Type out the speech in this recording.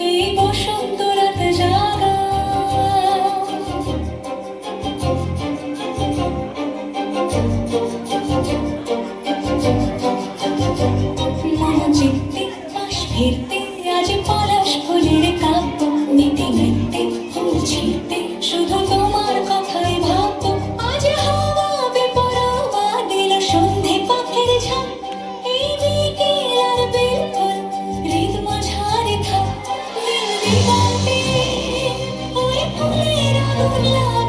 এই বসন্ত Yeah.